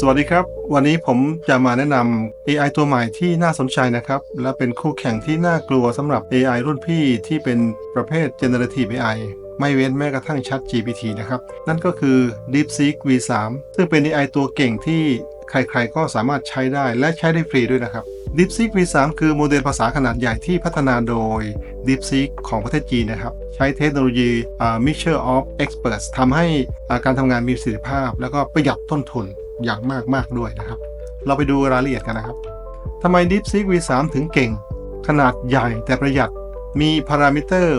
สวัสดีครับ วันนี้ผมจะมาแนะนำ AI ตัวใหม่ที่น่าสนใจนะครับ และเป็นคู่แข่งที่น่ากลัวสำหรับ AI รุ่นพี่ที่เป็นประเภท generative AI ไม่เว้นแม้กระทั่ง Chat GPT นะครับ นั่นก็คือ DeepSeek V3 ซึ่งเป็น AI ตัวเก่งที่ใครๆ ก็สามารถใช้ได้และใช้ได้ฟรีด้วยนะครับ DeepSeek V3 คือโมเดลภาษาขนาดใหญ่ที่พัฒนาโดย DeepSeek ของประเทศจีนนะครับ ใช้เทคโนโลยี Mixture of Experts ทำให้การทำงานมีประสิทธิภาพ แล้วก็ประหยัดต้นทุน อย่างมากมากๆด้วยนะครับ เราไปดูรายละเอียดกันนะครับทำไม DeepSeek V3 ถึงเก่ง ขนาดใหญ่แต่ประหยัดมีพารามิเตอร์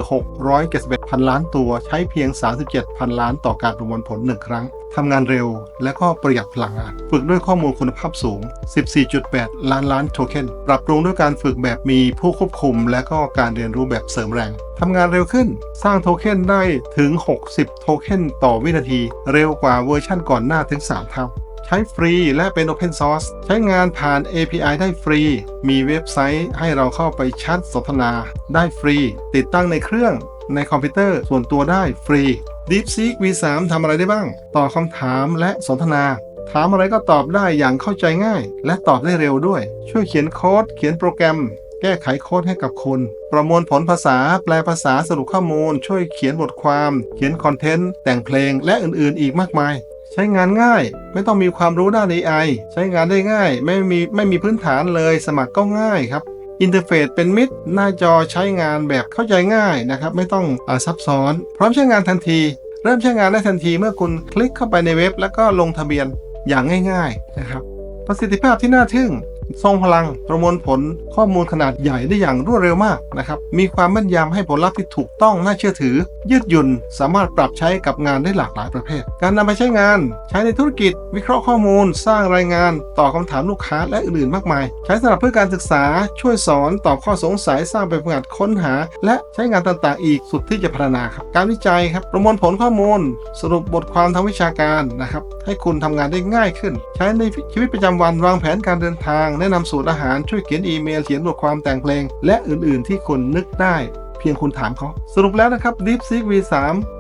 671 พันล้านตัวใช้เพียง 37 พันล้านต่อการประมวลผล 1 ครั้ง ทำงานเร็วและก็ประหยัดพลังงาน ฝึกด้วยข้อมูลคุณภาพสูง 14.8 ล้านล้านโทเค็น ปรับปรุงด้วยการฝึกแบบมีผู้ควบคุม และก็การเรียนรู้แบบเสริมแรง ทำงานเร็วขึ้น สร้างโทเค็นได้ถึง 60 โทเค็นต่อวินาที เร็วกว่าเวอร์ชั่นก่อนหน้าถึง 3 เท่า ใช้ฟรีและเป็น Open Source ใช้งานผ่าน API ได้ฟรี มีเว็บไซต์ให้เราเข้าไปแชทสนทนา ได้ฟรี ติดตั้งในเครื่องในคอมพิวเตอร์ส่วนตัวได้ฟรี DeepSeek V3 ทำอะไรได้บ้างตอบคำถามและสนทนาถามอะไรก็ตอบได้อย่างเข้าใจง่าย และตอบได้เร็วด้วย ช่วยเขียนโค้ด เขียนโปรแกรม แก้ไขโค้ดให้กับคุณ ประมวลผลภาษา แปลภาษาสรุปข้อมูล ช่วยเขียนบทความ เขียนคอนเทนต์ แต่งเพลง และอื่นๆ อีกมากมาย ช้งานง่าย ไม่ต้องมีความรู้ด้าน AI ใช้งานได้ง่าย ไม่มีไม่มีพื้นฐานเลยสมัครก็ง่ายครับอินเทอร์เฟซเป็นมิตรหน้าจอใช้งานแบบเข้าใจง่ายนะครับ ไม่ต้องอซับซ้อน พร้อมใช้งานทันที เริ่มใช้งานได้ทันทีเมื่อคุณคลิกเข้าไปในเว็บ แล้วก็ลงทะเบียนอย่างง่าย ๆนะครับ ประสิทธิภาพที่น่าทึ่ง ทรงพลังประมวลผลข้อมูลขนาดใหญ่ได้อย่างรวดเร็วมากนะครับ มีความแม่นยำให้ผลลัพธ์ที่ถูกต้องน่าเชื่อถือ ยืดหยุ่น สามารถปรับใช้กับงานได้หลากหลายประเภท การนำไปใช้งาน ใช้ในธุรกิจ วิเคราะห์ข้อมูล สร้างรายงาน ตอบคำถามลูกค้าและอื่นๆมากมาย ใช้สำหรับเพื่อการศึกษา ช่วยสอน ตอบข้อสงสัย สร้างแบบฝึกหัดค้นหา และใช้งานต่างๆ อีกสุดที่จะพัฒนาครับ การวิจัยครับ ประมวลผลข้อมูล สรุปบทความทางวิชาการนะครับ ให้คุณทำงานได้ง่ายขึ้น ใช้ในชีวิตประจำวัน วางแผนการเดินทางแนะนำสูตรอาหารช่วยเขียนอีเมลเขียนบทความแต่งเพลง และอื่นๆ ที่คุณนึกได้ เพียงคุณถามเขา สรุปแล้วนะครับ DeepSeek V3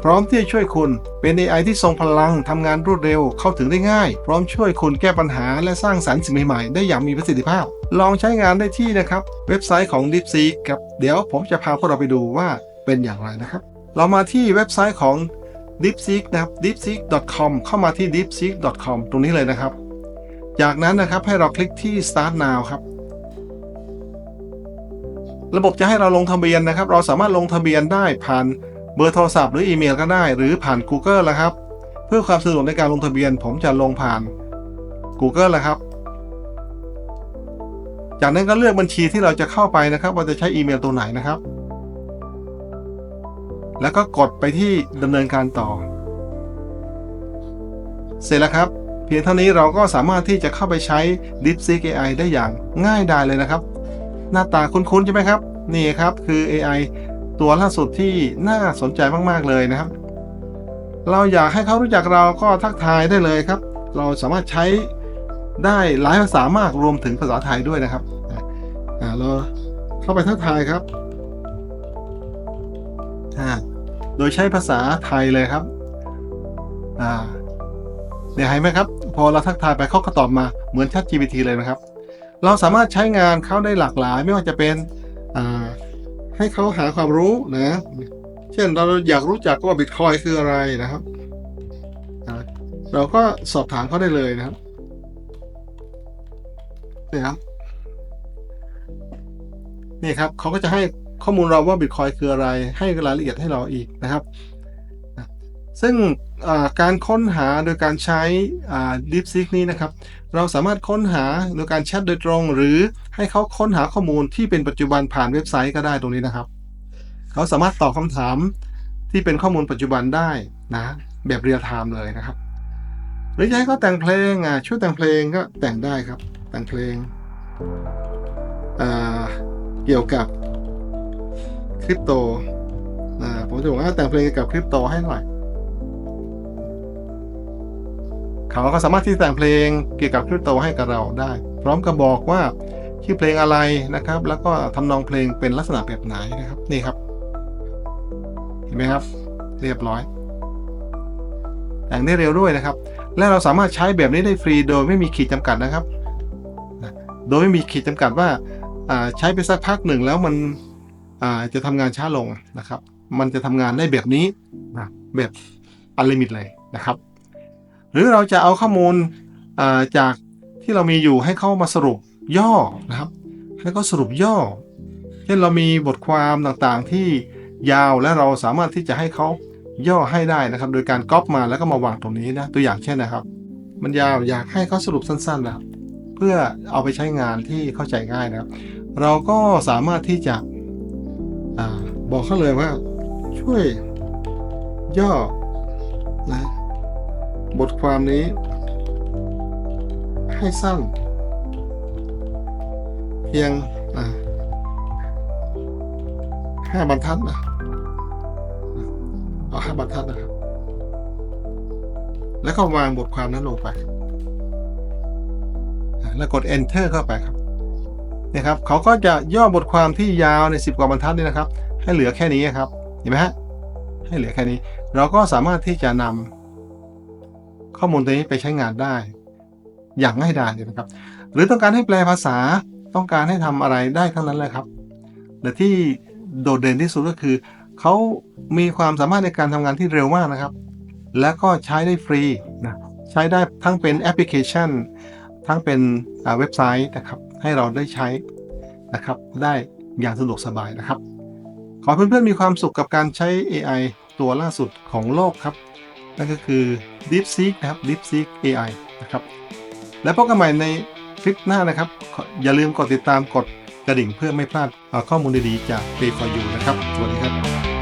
พร้อมที่จะช่วยคุณเป็น AI ที่ทรงพลังทำงานรวดเร็วเข้าถึงได้ง่าย พร้อมช่วยคุณแก้ปัญหาและสร้างสรรค์สิ่งใหม่ๆ ได้อย่างมีประสิทธิภาพ ลองใช้งานได้ที่นะครับเว็บไซต์ของ DeepSeek ครับเดี๋ยวผมจะพาพวกเราไปดูว่าเป็นอย่างไรนะครับ เรามาที่เว็บไซต์ของ DeepSeek นะครับ deepseek.com เข้ามาที่ deepseek.com ตรงนี้เลยนะครับ จากนั้นนะครับให้เราคลิกที่ Start Now ครับ ระบบจะให้เราลงทะเบียนนะครับ เราสามารถลงทะเบียนได้ผ่านเบอร์โทรศัพท์หรืออีเมลก็ได้ หรือผ่าน Google ละครับ เพื่อความสะดวกในการลงทะเบียน ผมจะลงผ่าน Google ละครับ จากนั้นก็เลือกบัญชีที่เราจะเข้าไปนะครับ ว่าจะใช้อีเมลตัวไหนนะครับ แล้วก็กดไปที่ดำเนินการต่อ เสร็จแล้วครับ เพียงเท่านี้เราก็สามารถที่จะเข้าไปใช้ DeepSeek AI ได้อย่างง่ายดายเลยนะครับ หน้าตาคุ้นๆใช่ไหมครับ นี่ครับคือ AI ตัวล่าสุดที่น่าสนใจมากๆเลยนะครับ เราอยากให้เขารู้จักเราก็ทักทายได้เลยครับ เราสามารถใช้ได้หลายภาษามากรวมถึงภาษาไทยด้วยนะครับเราเข้าไปทักทายครับ โดยใช้ภาษาไทยเลยครับ อ่า เนี่ยเห็นไหมครับ พอเราทักทายไปเขาก็ตอบมาเหมือน Chat GPT เลยนะครับ เราสามารถใช้งานเขาได้หลากหลาย ไม่ว่าจะเป็นให้เขาหาความรู้นะ เช่นเราอยากรู้จักว่าบิตคอยคืออะไรนะครับเราก็สอบถามเขาได้เลยนะครับนี่ครับนี่ครับเขาก็จะให้ข้อมูลเราว่าบิตคอยคืออะไร ให้รายละเอียดให้เราอีกนะครับ ซึ่งการค้นหาโดยการใช้ DeepSeek นี้นะครับ เราสามารถค้นหาโดยการแชทโดยตรง หรือให้เขาค้นหาข้อมูลที่เป็นปัจจุบันผ่านเว็บไซต์ก็ได้ตรงนี้นะครับ เขาสามารถตอบคำถามที่เป็นข้อมูลปัจจุบันได้นะ แบบเรียลไทม์เลยนะครับ หรือจะให้เขาแต่งเพลงอะช่วยแต่งเพลงก็แต่งได้ครับ แต่งเพลงเกี่ยวกับคริปโตผมจะบอกว่าแต่งเพลงเกี่ยวกับคริปโตให้หน่อย เขาก็สามารถที่จะแต่งเพลงเกี่ยวกับคริปโตให้กับเราได้ พร้อมกับบอกว่าชื่อเพลงอะไรนะครับ แล้วก็ทำนองเพลงเป็นลักษณะแบบไหนนะครับนี่ครับ เห็นไหมครับ เรียบร้อย แต่งได้เร็วด้วยนะครับ และเราสามารถใช้แบบนี้ได้ฟรีโดยไม่มีขีดจำกัดนะครับ โดยไม่มีขีดจำกัดว่าใช้ไปสักพักหนึ่งแล้วมันจะทำงานช้าลงนะครับ มันจะทำงานได้แบบนี้แบบอันลิมิตเลยนะครับ รือเราจะเอาข้อมูลจากที่เรามีอยู่ให้เขามาสรุปย่อนะครับ ให้เขาสรุปย่อ เช่นเรามีบทความต่างๆที่ยาวและเราสามารถที่จะให้เขาย่อให้ได้นะครับ โดยการก๊อปมาแล้วก็มาวางตรงนี้นะตัวอย่างเช่นนะครับ มันยาวอยากให้เขาสรุปสั้นๆนะครับเพื่อเอาไปใช้งานที่เข้าใจง่ายนะครับ เราก็สามารถที่จะอบอกเขาเลยว่าช่วยย่อ บทความนี้ ให้สั้น เพียงห้าบรรทัดนะเอาห้าบรรทัดนะครับ แล้วก็วางบทความนั้นลงไป แล้วกด enter เข้าไปครับเนี่ยครับเขาก็จะย่อบทความที่ยาวใน 10 กว่าบรรทัดนี่นะครับ ให้เหลือแค่นี้ครับ เห็นไหมฮะ ให้เหลือแค่นี้ เราก็สามารถที่จะนำ ข้อมูลตัวนี้ไปใช้งานได้ อย่างง่ายดายเลยนะครับ หรือต้องการให้แปลภาษาต้องการให้ทำอะไรได้ทั้งนั้นเลยครับแต่ที่โดดเด่นที่สุดก็คือเขามีความสามารถในการทำงานที่เร็วมากนะครับ และก็ใช้ได้ฟรีนะใช้ได้ทั้งเป็นแอปพลิเคชัน ทั้งเป็นเว็บไซต์นะครับให้เราได้ใช้นะครับได้อย่างสะดวกสบายนะครับ ขอเพื่อนๆมีความสุขกับการใช้ AI ตัวล่าสุดของโลกครับ นั่นก็คือ DeepSeek นะครับ DeepSeek AI นะครับ และพบกันใหม่ในคลิปหน้านะครับ อย่าลืมกดติดตามกดกระดิ่งเพื่อไม่พลาดข้อมูลดีๆจาก Play for You นะครับ สวัสดีครับ